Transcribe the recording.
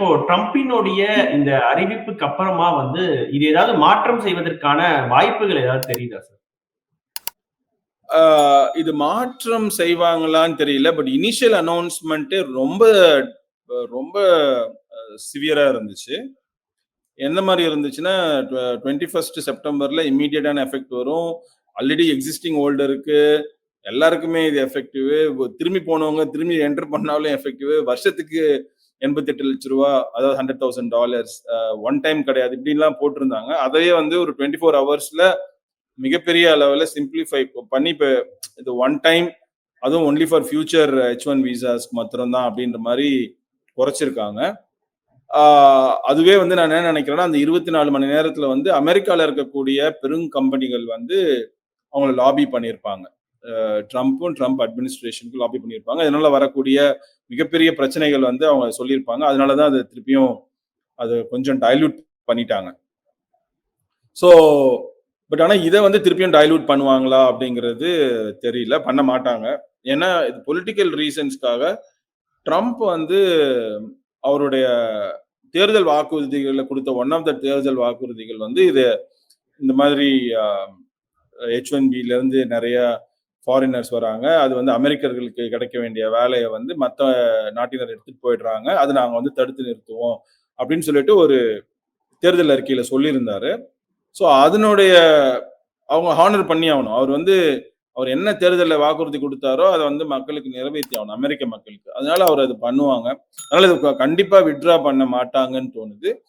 இப்போ ட்ரம்பினுடைய இந்த அறிவிப்புக்கு அப்புறமா வந்து இது ஏதாவது மாற்றம் செய்வதற்கான வாய்ப்புகள் ஏதாவது தெரியுதா சார் இது மாற்றம் செய்வாங்களான்னு தெரியல பட் இனிஷியல் அனௌன்ஸ்மெண்ட் ரொம்ப ரொம்ப சிவியரா இருந்துச்சு. எந்த மாதிரி இருந்துச்சுன்னா டுவெண்ட்டி ஃபர்ஸ்ட் செப்டம்பர்ல இம்மீடியட்டான எஃபெக்ட் வரும். ஆல்ரெடி எக்ஸிஸ்டிங் ஹோல்டருக்கு எல்லாருக்குமே இது எஃபெக்டிவ் திரும்பி போனவங்க திரும்பி என்டர் பண்ணாலும் எஃபெக்டிவ் வருஷத்துக்கு எண்பத்தெட்டு லட்ச ரூபா அதாவது hundred thousand dollars one time கிடையாது. இப்படின்லாம் போட்டிருந்தாங்க. அதையே வந்து ஒரு டுவெண்ட்டி ஃபோர் ஹவர்ஸ்ல மிகப்பெரிய அளவில் சிம்பிளிஃபை பண்ணி இப்போ இது ஒன் டைம் அதுவும் only for future H one visas மாத்திரம்தான் அப்படின்ற மாதிரி குறைச்சிருக்காங்க. அதுவே வந்து நான் என்ன நினைக்கிறேன்னா அந்த இருபத்தி நாலு மணி நேரத்தில் வந்து அமெரிக்காவில் இருக்கக்கூடிய பெருங்கம்பெனிகள் வந்து அவங்கள லாபி பண்ணியிருப்பாங்க. ட்ரம்ப்பும் ட்ரம்ப் அட்மினிஸ்ட்ரேஷனுக்கு லாபி பண்ணியிருப்பாங்க. அதனால வரக்கூடிய மிகப்பெரிய பிரச்சனைகள் வந்து அவங்க சொல்லியிருப்பாங்க. அதனால தான் அதை திருப்பியும் அது கொஞ்சம் டைல்யூட் பண்ணிட்டாங்க. ஸோ பட் ஆனால் இதை வந்து திருப்பியும் டைல்யூட் பண்ணுவாங்களா அப்படிங்கிறது தெரியல. பண்ண மாட்டாங்க. ஏன்னா இது பொலிட்டிக்கல் ரீசன்ஸ்க்காக ட்ரம்ப் வந்து அவருடைய தேர்தல் வாக்குறுதிகளில் கொடுத்த ஒன் ஆஃப் த தேர்தல் வாக்குறுதிகள் வந்து இது இந்த மாதிரி ஹெச் ஒன் பிலேருந்து நிறைய ஃபாரினர்ஸ் வராங்க. அது வந்து அமெரிக்கர்களுக்கு கிடைக்க வேண்டிய வேலையை வந்து மற்ற நாட்டினர் எடுத்துகிட்டு போயிடுறாங்க. அதை நாங்கள் வந்து தடுத்து நிறுத்துவோம் அப்படின்னு சொல்லிட்டு ஒரு தேர்தல் அறிக்கையில் சொல்லியிருந்தாரு. ஸோ அதனுடைய அவங்க ஹானர் பண்ணி ஆகணும். அவர் வந்து அவர் என்ன தேர்தலில் வாக்குறுதி கொடுத்தாரோ அதை வந்து மக்களுக்கு நிறைவேற்றி ஆகணும். அமெரிக்க மக்களுக்கு. அதனால அவர் அது பண்ணுவாங்க. அதனால இது கண்டிப்பாக விட்ரா பண்ண மாட்டாங்கன்னு தோணுது.